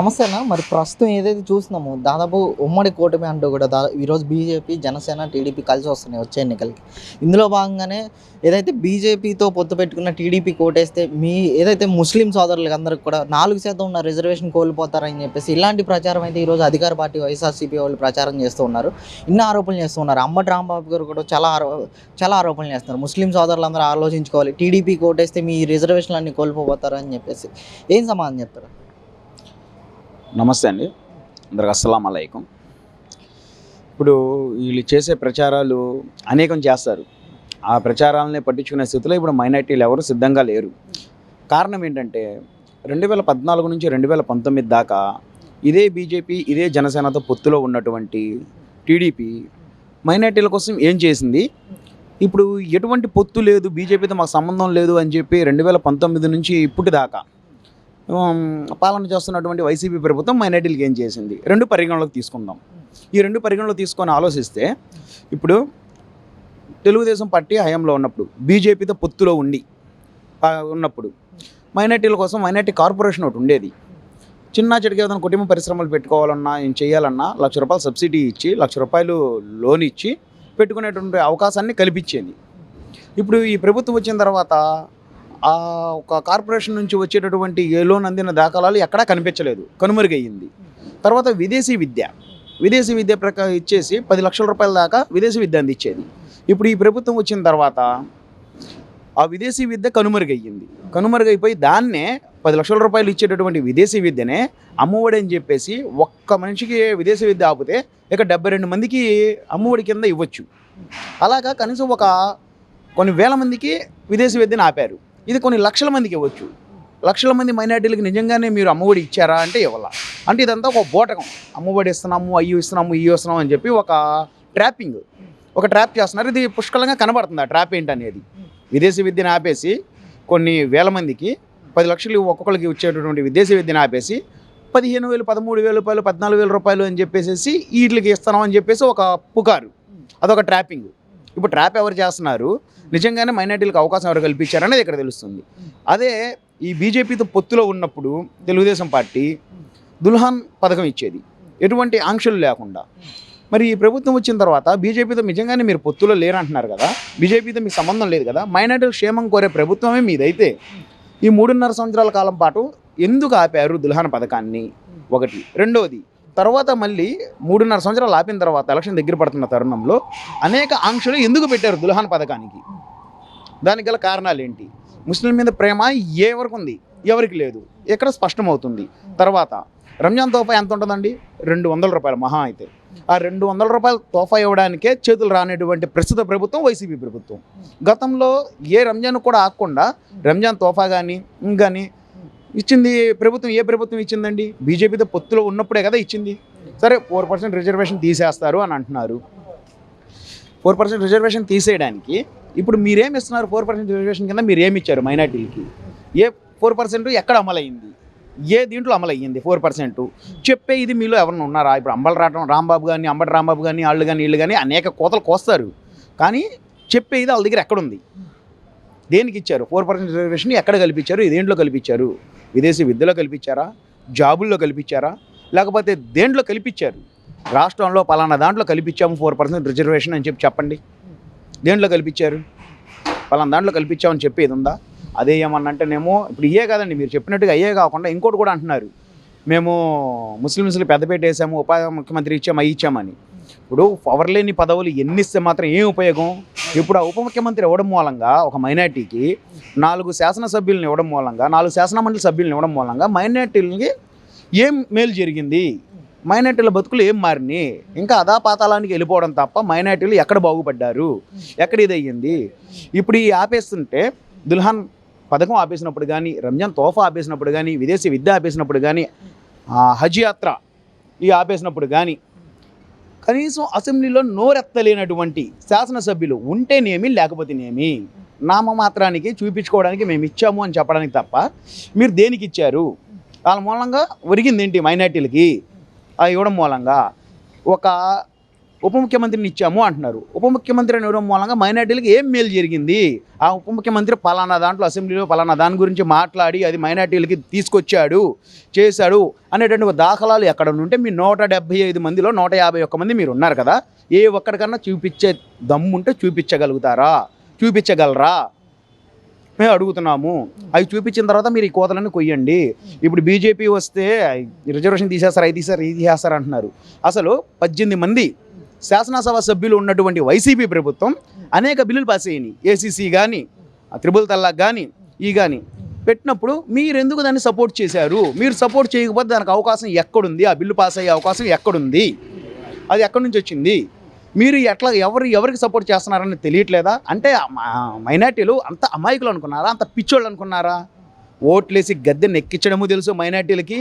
సమస్యన? మరి ప్రస్తుతం ఏదైతే చూస్తున్నామో దాదాపు ఉమ్మడి కూటమి అంటూ కూడా దా ఈరోజు బీజేపీ జనసేన టీడీపీ కలిసి వస్తున్నాయి వచ్చే ఎన్నికలకి. ఇందులో భాగంగానే ఏదైతే బీజేపీతో పొత్తు పెట్టుకున్న టీడీపీ కోటేస్తే మీ ఏదైతే ముస్లిం సోదరులకు అందరికి కూడా నాలుగు శాతం ఉన్న రిజర్వేషన్ కోల్పోతారని చెప్పేసి ఇలాంటి ప్రచారం అయితే ఈరోజు అధికార పార్టీ వైఎస్ఆర్సీపీ వాళ్ళు ప్రచారం చేస్తూ ఉన్నారు. ఇన్ని ఆరోపణలు చేస్తూ ఉన్నారు. రాంబాబు గారు కూడా చాలా ఆరో చాలా ఆరోపణలు చేస్తున్నారు. ముస్లిం సోదరులందరూ ఆలోచించుకోవాలి. టీడీపీ కోటేస్తే మీ రిజర్వేషన్లు అన్ని కోల్పోతారని చెప్పేసి. ఏం సమాధానం చెప్తారు? నమస్తే అండి. అందరికి అస్సలం అలైకం. ఇప్పుడు వీళ్ళు చేసే ప్రచారాలు అనేకం చేస్తారు. ఆ ప్రచారాలని పట్టించుకునే స్థితిలో ఇప్పుడు మైనార్టీలు ఎవరు సిద్ధంగా లేరు. కారణం ఏంటంటే రెండు వేల పద్నాలుగు నుంచి రెండు వేల పంతొమ్మిది దాకా ఇదే బీజేపీ ఇదే జనసేనతో పొత్తులో ఉన్నటువంటి టీడీపీ మైనార్టీల కోసం ఏం చేసింది? ఇప్పుడు ఎటువంటి పొత్తు లేదు బీజేపీతో మాకు సంబంధం లేదు అని చెప్పి రెండు వేల పంతొమ్మిది నుంచి ఇప్పటి దాకా పాలన చేస్తున్నటువంటి వైసీపీ ప్రభుత్వం మైనార్టీలకు ఏం చేసింది? రెండు పరిగణలోకి తీసుకుందాం. ఈ రెండు పరిగణలోకి తీసుకొని ఆలోచిస్తే ఇప్పుడు తెలుగుదేశం పార్టీ హయాంలో ఉన్నప్పుడు బీజేపీతో పొత్తులో ఉండి ఉన్నప్పుడు మైనార్టీల కోసం మైనార్టీ కార్పొరేషన్ ఒకటి ఉండేది. చిన్న చిటికి ఏదైనా కుటుంబ పరిశ్రమలు పెట్టుకోవాలన్నా ఏం చేయాలన్నా లక్ష రూపాయలు సబ్సిడీ ఇచ్చి లక్ష రూపాయలు లోన్ ఇచ్చి పెట్టుకునేటువంటి అవకాశాన్ని కల్పించేది. ఇప్పుడు ఈ ప్రభుత్వం వచ్చిన తర్వాత ఆ ఒక కార్పొరేషన్ నుంచి వచ్చేటటువంటి ఏ లోన్ అందిన దాఖలాలు ఎక్కడా కనిపించలేదు. కనుమరుగయ్యింది. తర్వాత విదేశీ విద్య. విదేశీ విద్య ప్రకారం ఇచ్చేసి పది లక్షల రూపాయల దాకా విదేశీ విద్య అందించేది. ఇప్పుడు ఈ ప్రభుత్వం వచ్చిన తర్వాత ఆ విదేశీ విద్య కనుమరుగయ్యింది. కనుమరుగైపోయి దాన్నే పది లక్షల రూపాయలు ఇచ్చేటటువంటి విదేశీ విద్యనే అమ్మఒడి అని చెప్పేసి ఒక్క మనిషికి విదేశీ విద్య ఆపితే ఇక డెబ్బై రెండు మందికి అమ్మఒడి కింద ఇవ్వచ్చు. అలాగా కనీసం ఒక కొన్ని వేల మందికి విదేశీ విద్యను ఆపారు. ఇది కొన్ని లక్షల మందికి ఇవ్వచ్చు. లక్షల మంది మైనార్టీలకు నిజంగానే మీరు అమ్మఒడి ఇచ్చారా అంటే ఇవ్వాల. అంటే ఇదంతా ఒక బోటకం. అమ్మఒడి ఇస్తున్నాము అయ్యి ఇస్తున్నాము ఇవి ఇస్తున్నాము అని చెప్పి ఒక ట్రాపింగ్. ఒక ట్రాప్ చేస్తున్నారు. ఇది పుష్కలంగా కనబడుతుంది ఆ ట్రాప్ ఏంటనేది. విదేశీ విద్యను ఆపేసి కొన్ని వేల మందికి పది లక్షలు ఒక్కొక్కరికి వచ్చేటటువంటి విదేశీ విద్యను ఆపేసి పదిహేను వేలు పదమూడు వేల రూపాయలు పద్నాలుగు వేల రూపాయలు అని చెప్పేసి వీటికి ఇస్తున్నాం అని చెప్పేసి ఒక పుకారు. అదొక ట్రాపింగ్. ఇప్పుడు ట్రాప్ ఎవరు చేస్తున్నారు? నిజంగానే మైనార్టీలకు అవకాశం ఎవరు కల్పించారనేది ఇక్కడ తెలుస్తుంది. అదే ఈ బీజేపీతో పొత్తులో ఉన్నప్పుడు తెలుగుదేశం పార్టీ దుల్హాన్ పథకం ఇచ్చేది. ఎటువంటి ఆంక్షలు లేకుండా. మరి ఈ ప్రభుత్వం వచ్చిన తర్వాత బీజేపీతో నిజంగానే మీరు పొత్తులో లేరంటున్నారు కదా? బీజేపీతో మీకు సంబంధం లేదు కదా? మైనార్టీల క్షేమం కోరే ప్రభుత్వమే మీదైతే ఈ మూడున్నర సంవత్సరాల కాలం పాటు ఎందుకు ఆపారు దుల్హాన్ పథకాన్ని? ఒకటి. రెండవది తర్వాత మళ్ళీ మూడున్నర సంవత్సరాలు ఆపిన తర్వాత ఎలక్షన్ దగ్గర పడుతున్న తరుణంలో అనేక ఆంక్షలు ఎందుకు పెట్టారు దుల్హాన్ పథకానికి? దానికి గల కారణాలు ఏంటి? ముస్లిం మీద ప్రేమ ఏ వరకు ఉంది? ఎవరికి లేదు. ఇక్కడ స్పష్టమవుతుంది? తర్వాత రంజాన్ తోఫా ఎంత ఉంటుందండి? రెండు వందల రూపాయలు మహా అయితే. ఆ రెండు వందల రూపాయలు తోఫా ఇవ్వడానికే చేతులు రానటువంటి ప్రస్తుత ప్రభుత్వం వైసీపీ ప్రభుత్వం. గతంలో ఏ రంజాన్ కూడా ఆకుండా రంజాన్ తోఫా కానీ కానీ ఇచ్చింది ప్రభుత్వం ఏ ప్రభుత్వం ఇచ్చిందండి? బీజేపీతో పొత్తులో ఉన్నప్పుడే కదా ఇచ్చింది. సరే ఫోర్ పర్సెంట్ రిజర్వేషన్ తీసేస్తారు అని అంటున్నారు. ఫోర్ పర్సెంట్ రిజర్వేషన్ తీసేయడానికి ఇప్పుడు మీరేం ఇస్తున్నారు? ఫోర్ పర్సెంట్ రిజర్వేషన్ కింద మీరు ఏమి ఇచ్చారు మైనార్టీలకి? ఏ ఫోర్ పర్సెంట్ ఎక్కడ అమలైంది? ఏ దీంట్లో అమలయ్యింది ఫోర్ పర్సెంట్ చెప్పే ఇది మీలో ఎవరైనా ఉన్నారా? ఇప్పుడు అంబల రావడం రాంబాబు కానీ అంబటి రాంబాబు కానీ వాళ్ళు కానీ వీళ్ళు కానీ అనేక కోతలు కోస్తారు. కానీ చెప్పే ఇది వాళ్ళ దగ్గర ఎక్కడుంది? దేనికి ఇచ్చారు? ఫోర్ పర్సెంట్ రిజర్వేషన్ ఎక్కడ కల్పించారు? దేంట్లో కల్పించారు? విదేశీ విద్యలో కల్పించారా? జాబుల్లో కల్పించారా? లేకపోతే దేంట్లో కల్పించారు? రాష్ట్రంలో పలానా దాంట్లో కల్పించాము ఫోర్ పర్సెంట్ రిజర్వేషన్ అని చెప్పి చెప్పండి. దేంట్లో కల్పించారు? పలానా దాంట్లో కల్పించామని చెప్పేది ఉందా? అదే ఏమన్నా అంటేనేమో ఇప్పుడు ఇయే కాదండి మీరు చెప్పినట్టుగా అయ్యే కాకుండా ఇంకోటి కూడా అంటున్నారు. మేము ముస్లిమ్స్కి పెద్దపేట వేసాము ఉప ముఖ్యమంత్రి ఇచ్చాము అవి ఇచ్చామని. ఇప్పుడు పవర్ లేని పదవులు ఎన్నిస్తే మాత్రం ఏం ఉపయోగం? ఇప్పుడు ఆ ఉప ముఖ్యమంత్రి ఇవ్వడం మూలంగా ఒక మైనార్టీకి నాలుగు శాసనసభ్యులను ఇవ్వడం మూలంగా నాలుగు శాసనమండలి సభ్యులను ఇవ్వడం మూలంగా మైనార్టీలకి ఏం మేలు జరిగింది? మైనార్టీల బతుకులు ఏం మారినాయి? ఇంకా అదాపాతాలానికి వెళ్ళిపోవడం తప్ప మైనార్టీలు ఎక్కడ బాగుపడ్డారు? ఎక్కడ ఇది అయ్యింది ఇప్పుడు ఈ ఆపేస్తుంటే దుల్హాన్ పథకం ఆపేసినప్పుడు కానీ రంజాన్ తోఫా ఆపేసినప్పుడు కానీ విదేశీ విద్య ఆపేసినప్పుడు కానీ హజ్ యాత్ర ఈ ఆపేసినప్పుడు కానీ కనీసం అసెంబ్లీలో నోరెత్తలేనటువంటి శాసనసభ్యులు ఉంటేనేమి లేకపోతేనేమి? నామమాత్రానికి చూపించుకోవడానికి మేము ఇచ్చాము అని చెప్పడానికి తప్ప మీరు దేనికి ఇచ్చారు వాళ్ళ మూలంగా ఒరిగింది ఏంటి మైనార్టీలకి ఇవ్వడం మూలంగా. ఒక ఉప ముఖ్యమంత్రిని ఇచ్చాము అంటున్నారు. ఉప ముఖ్యమంత్రి ఇవ్వడం మూలంగా మైనార్టీలకు ఏం మేలు జరిగింది? ఆ ఉప ముఖ్యమంత్రి పలానా దాంట్లో అసెంబ్లీలో పలానా దాని గురించి మాట్లాడి అది మైనార్టీలకి తీసుకొచ్చాడు చేశాడు అనేటువంటి దాఖలాలు ఎక్కడ ఉంటే మీ నూట డెబ్బై ఐదు మందిలో నూట యాభై ఒక్క మంది మీరు ఉన్నారు కదా ఏ ఒక్కడికన్నా చూపించే దమ్ముంటే చూపించగలుగుతారా? చూపించగలరా? మేము అడుగుతున్నాము. అవి చూపించిన తర్వాత మీరు ఈ కోతలన్నీ కొయ్యండి. ఇప్పుడు బీజేపీ వస్తే రిజర్వేషన్ తీసేస్తారు అవి తీసేస్తారు ఇది చేస్తారు అంటున్నారు. అసలు పద్దెనిమిది మంది శాసనసభ సభ్యులు ఉన్నటువంటి వైసీపీ ప్రభుత్వం అనేక బిల్లులు పాస్ అయ్యాయి ఏసీసీ కానీ త్రిబుల్ తల్లాక్ కానీ ఈ కానీ పెట్టినప్పుడు మీరు ఎందుకు దాన్ని సపోర్ట్ చేశారు? మీరు సపోర్ట్ చేయకపోతే దానికి అవకాశం ఎక్కడుంది? ఆ బిల్లు పాస్ అయ్యే అవకాశం ఎక్కడుంది? అది ఎక్కడి నుంచి వచ్చింది? మీరు ఎట్లా ఎవరు ఎవరికి సపోర్ట్ చేస్తున్నారని తెలియట్లేదా? అంటే మైనార్టీలు అంత అమాయకులు అనుకున్నారా? అంత పిచ్చోళ్ళు అనుకున్నారా? ఓట్లేసి గద్దెని ఎక్కించడము తెలుసు మైనార్టీలకి.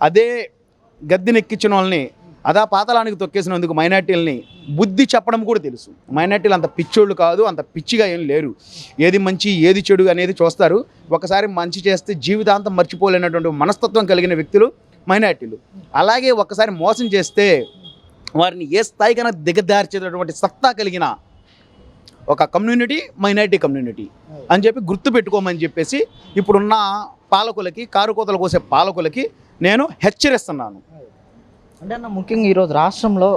అదే గద్దెని ఎక్కించిన వాళ్ళని అదా పాతలానికి తొక్కేసినందుకు మైనార్టీలని బుద్ధి చెప్పడం కూడా తెలుసు. మైనార్టీలు అంత పిచ్చోళ్ళు కాదు అంత పిచ్చిగా ఏం లేరు. ఏది మంచి ఏది చెడు అనేది చూస్తారు. ఒకసారి మంచి చేస్తే జీవితాంతం మర్చిపోలేనటువంటి మనస్తత్వం కలిగిన వ్యక్తులు మైనార్టీలు. అలాగే ఒక్కసారి మోసం చేస్తే వారిని ఏ స్థాయికైనా దిగదార్చేటటువంటి సత్తా కలిగిన ఒక కమ్యూనిటీ మైనారిటీ కమ్యూనిటీ అని చెప్పి గుర్తు పెట్టుకోమని చెప్పేసి ఇప్పుడున్న పాలకులకి కారుకోతలు కోసే పాలకులకి నేను హెచ్చరిస్తున్నాను. అంటే అన్న ముఖ్యంగా ఈరోజు రాష్ట్రంలో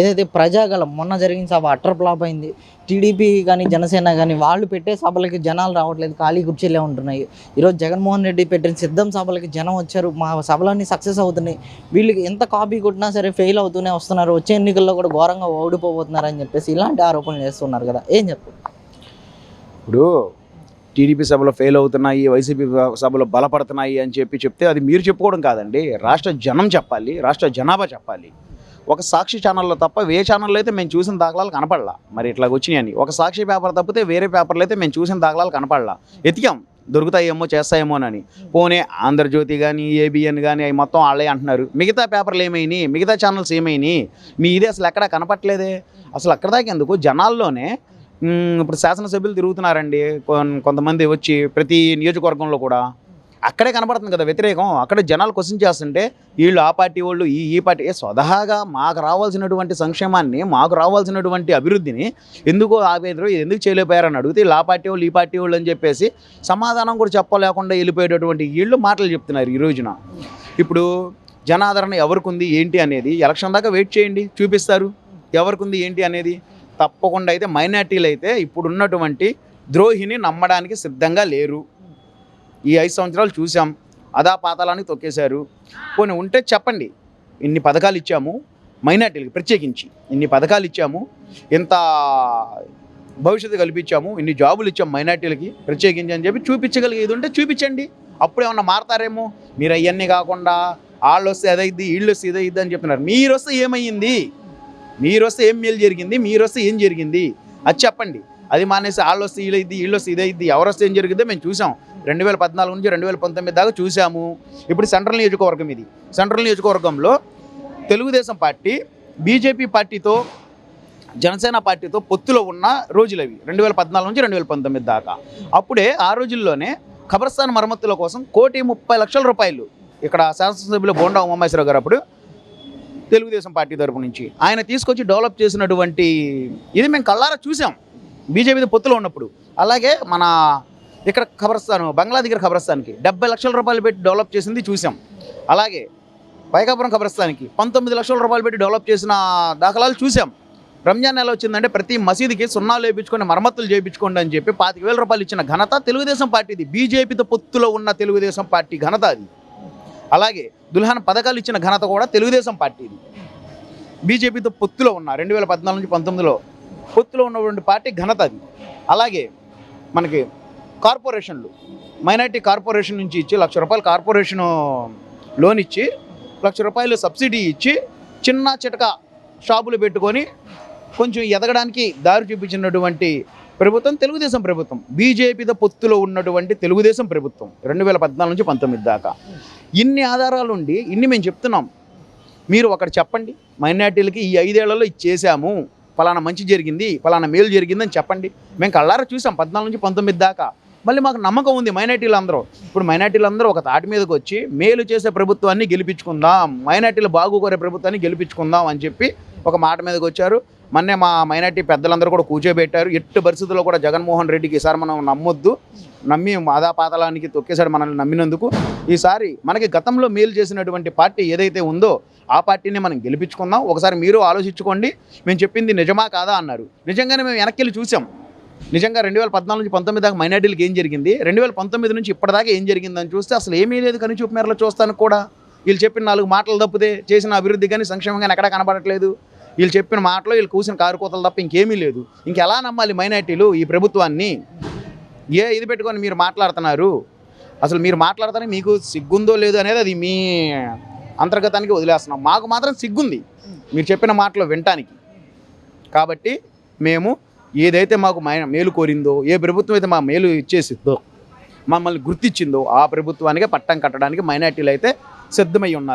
ఏదైతే ప్రజాగలం మొన్న జరిగిన సభ అటర్ ఫ్లాప్ అయింది. టీడీపీ కానీ జనసేన కానీ వాళ్ళు పెట్టే సభలకి జనాలు రావట్లేదు ఖాళీ కుర్చీలే ఉంటున్నాయి. ఈరోజు జగన్మోహన్ రెడ్డి పెట్టిన సిద్ధం సభలకి జనం వచ్చారు మా సభలన్నీ సక్సెస్ అవుతున్నాయి. వీళ్ళకి ఎంత కాపీ కొట్టినా సరే ఫెయిల్ అవుతూనే వస్తున్నారు. వచ్చే ఎన్నికల్లో కూడా ఘోరంగా ఓడిపోబోతున్నారు అని చెప్పేసి ఇలాంటి ఆరోపణలు చేస్తున్నారు కదా. ఏం చెప్పు? ఇప్పుడు టీడీపీ సభలో ఫెయిల్ అవుతున్నాయి వైసీపీ సభలో బలపడుతున్నాయి అని చెప్పి చెప్తే అది మీరు చెప్పుకోవడం కాదండి. రాష్ట్ర జనం చెప్పాలి రాష్ట్ర జనాభా చెప్పాలి. ఒక సాక్షి ఛానల్లో తప్ప వే ఛానల్లో అయితే మేము చూసిన దాఖలాలు కనపడలా. మరి ఇట్లా వచ్చినాయని. ఒక సాక్షి పేపర్ తప్పితే వేరే పేపర్లు అయితే మేము చూసిన దాఖలాలు కనపడలా. ఎతికాం. దొరుకుతాయేమో చేస్తాయేమోనని పోనీ ఆంధ్రజ్యోతి కానీ ఏబిఎన్ కానీ అవి మొత్తం వాళ్ళే అంటున్నారు. మిగతా పేపర్లు ఏమైనాయి? మిగతా ఛానల్స్ ఏమైనాయి? మీ ఇది అసలు ఎక్కడా కనపట్లేదే అసలు అక్కడ దాకా ఎందుకు? జనాల్లోనే ఇప్పుడు శాసనసభ్యులు తిరుగుతున్నారండి. కొంతమంది వచ్చి ప్రతి నియోజకవర్గంలో కూడా. అక్కడే కనబడుతుంది కదా వ్యతిరేకం. అక్కడే జనాలు క్వశ్చన్ చేస్తుంటే వీళ్ళు ఆ పార్టీ వాళ్ళు ఈ ఈ పార్టీ స్వతహాగా మాకు రావాల్సినటువంటి సంక్షేమాన్ని మాకు రావాల్సినటువంటి అభివృద్ధిని ఎందుకు ఆపేదరు ఎందుకు చేయలేకపోయారని అడిగితే వీళ్ళు ఆ పార్టీ వాళ్ళు ఈ పార్టీ వాళ్ళు అని చెప్పేసి సమాధానం కూడా చెప్పలేకుండా వెళ్ళిపోయేటటువంటి వీళ్ళు మాటలు చెప్తున్నారు ఈ రోజున. ఇప్పుడు జనాదరణ ఎవరికి ఉంది ఏంటి అనేది ఎలక్షన్ దాకా వెయిట్ చేయండి చూపిస్తారు. ఎవరికి ఉంది ఏంటి అనేది. తప్పకుండా అయితే మైనార్టీలు అయితే ఇప్పుడు ఉన్నటువంటి ద్రోహిని నమ్మడానికి సిద్ధంగా లేరు. ఈ ఐదు సంవత్సరాలు చూసాం అదా పాతాలానికి తొక్కేశారు. పోనీ ఉంటే చెప్పండి. ఇన్ని పథకాలు ఇచ్చాము మైనార్టీలకి ప్రత్యేకించి. ఇన్ని పథకాలు ఇచ్చాము. ఇంత భవిష్యత్తు కల్పించాము. ఇన్ని జాబులు ఇచ్చాము మైనార్టీలకి ప్రత్యేకించి అని చెప్పి చూపించగలిగేది ఉంటే చూపించండి. అప్పుడు ఏమన్నా మారతారేమో? మీరు అవన్నీ కాకుండా వాళ్ళు వస్తే అదైద్ది వీళ్ళు వస్తే ఇదైద్ది అని చెప్తున్నారు. మీరు వస్తే ఏమయ్యింది? మీరు వస్తే ఏం మేలు జరిగింది? మీరు వస్తే ఏం జరిగింది? అది చెప్పండి. అది మానేసి వాళ్ళు వస్తే వీళ్ళు ఇది వీళ్ళు వస్తే ఇదైద్ది ఎవరు వస్తే ఏం జరిగిందో మేము చూసాం. రెండు వేల పద్నాలుగు నుంచి రెండు వేల పంతొమ్మిది దాకా చూసాము. ఇప్పుడు సెంట్రల్ నియోజకవర్గం ఇది. సెంట్రల్ నియోజకవర్గంలో తెలుగుదేశం పార్టీ బీజేపీ పార్టీతో జనసేన పార్టీతో పొత్తులో ఉన్న రోజులు అవి. రెండు వేల పద్నాలుగు నుంచి రెండు వేల పంతొమ్మిది దాకా. అప్పుడే ఆ రోజుల్లోనే ఖబర్స్థాన్ మరమ్మతుల కోసం కోటి ముప్పై లక్షల రూపాయలు ఇక్కడ శాసనసభ్యులు బోండా ఉమామేశ్వరరావు గారు అప్పుడు తెలుగుదేశం పార్టీ తరపు నుంచి. ఆయన తీసుకొచ్చి డెవలప్ చేసినటువంటి ఇది మేము కళ్ళారా చూసాం. బీజేపీ పొత్తులో ఉన్నప్పుడు. అలాగే మన ఇక్కడ ఖబరస్థాన్ బంగ్లా దగ్గర ఖబర్స్థాన్కి డెబ్బై లక్షల రూపాయలు పెట్టి డెవలప్ చేసింది చూసాం. అలాగే పైకాపురం ఖబర్స్థాన్కి పంతొమ్మిది లక్షల రూపాయలు పెట్టి డెవలప్ చేసిన దాఖలాలు చూసాం. రంజాన్ నెల వచ్చిందంటే ప్రతి మసీదుకి సున్నాలు వేయించుకొని మరమ్మతులు చేయించుకోండి అని చెప్పి పాతిక వేల రూపాయలు ఇచ్చిన ఘనత తెలుగుదేశం పార్టీది. బీజేపీతో పొత్తులో ఉన్న తెలుగుదేశం పార్టీ ఘనత అది. అలాగే దుల్హన్ పథకాలు ఇచ్చిన ఘనత కూడా తెలుగుదేశం పార్టీది. బీజేపీతో పొత్తులో ఉన్న రెండు వేల పద్నాలుగు నుంచి పంతొమ్మిదిలో పొత్తులో ఉన్నటువంటి పార్టీ ఘనత అది. అలాగే మనకి కార్పొరేషన్లు మైనార్టీ కార్పొరేషన్ నుంచి ఇచ్చి లక్ష రూపాయలు కార్పొరేషన్ లోన్ ఇచ్చి లక్ష రూపాయలు సబ్సిడీ ఇచ్చి చిన్న చిటక షాపులు పెట్టుకొని కొంచెం ఎదగడానికి దారి చూపించినటువంటి ప్రభుత్వం తెలుగుదేశం ప్రభుత్వం. బీజేపీతో పొత్తులో ఉన్నటువంటి తెలుగుదేశం ప్రభుత్వం రెండు వేల పద్నాలుగు నుంచి పంతొమ్మిది దాకా. ఇన్ని ఆధారాలు ఉండి ఇన్ని మేము చెప్తున్నాం. మీరు ఒకటి చెప్పండి. మైనార్టీలకి ఈ ఐదేళ్ళలో ఇది చేశాము. ఫలానా మంచి జరిగింది ఫలానా మేలు జరిగిందని చెప్పండి. మేము కళ్ళారా చూసాం పద్నాలుగు నుంచి పంతొమ్మిది దాకా. మళ్ళీ మాకు నమ్మకం ఉంది మైనార్టీలు అందరూ ఇప్పుడు మైనార్టీలు అందరూ ఒక తాటి మీదకి వచ్చి మేలు చేసే ప్రభుత్వాన్ని గెలిపించుకుందాం మైనార్టీలు బాగుకోరే ప్రభుత్వాన్ని గెలిపించుకుందాం అని చెప్పి ఒక మాట మీదకి వచ్చారు. మొన్నే మా మైనార్టీ పెద్దలందరూ కూడా కూర్చోబెట్టారు. ఎట్టి పరిస్థితుల్లో కూడా జగన్మోహన్ రెడ్డికి ఈసారి మనం నమ్మొద్దు. నమ్మి మాదాపాతలానికి తొక్కేశాడు మనల్ని నమ్మినందుకు. ఈసారి మనకి గతంలో మేలు చేసినటువంటి పార్టీ ఏదైతే ఉందో ఆ పార్టీని మనం గెలిపించుకుందాం. ఒకసారి మీరు ఆలోచించుకోండి. మేము చెప్పింది నిజమా కాదా అన్నారు. నిజంగానే మేము వెనక్కి వెళ్ళి చూసాం నిజంగా రెండు వేల పద్నాలుగు నుంచి పంతొమ్మిది దాకా మైనార్టీలకు ఏం జరిగింది? రెండు వేల పంతొమ్మిది నుంచి ఇప్పటిదాకా ఏం జరిగిందని చూస్తే అసలు ఏమీ లేదు కని చూపు మేరలో చూస్తాను కూడా. వీళ్ళు చెప్పిన నాలుగు మాటలు తప్పితే చేసిన అభివృద్ధి కానీ సంక్షేమం కానీ ఎక్కడా కనబడట్లేదు. వీళ్ళు చెప్పిన మాటలో వీళ్ళు కూసిన కారుకోతలు తప్ప ఇంకేమీ లేదు. ఇంకెలా నమ్మాలి మైనార్టీలు ఈ ప్రభుత్వాన్ని? ఏ ఇది పెట్టుకొని మీరు మాట్లాడుతున్నారు? అసలు మీరు మాట్లాడుతానే మీకు సిగ్గుందో లేదో అనేది అది మీ అంతర్గతానికి వదిలేస్తున్నాం. మాకు మాత్రం సిగ్గుంది మీరు చెప్పిన మాటలు వినటానికి. కాబట్టి మేము ఏదైతే మాకు మేలు కోరిందో ఏ ప్రభుత్వం అయితే మా మేలు ఇచ్చేసిందో మమ్మల్ని గుర్తించిందో ఆ ప్రభుత్వానికి పట్టం కట్టడానికి మైనార్టీలు అయితే సిద్ధమై ఉన్నారు.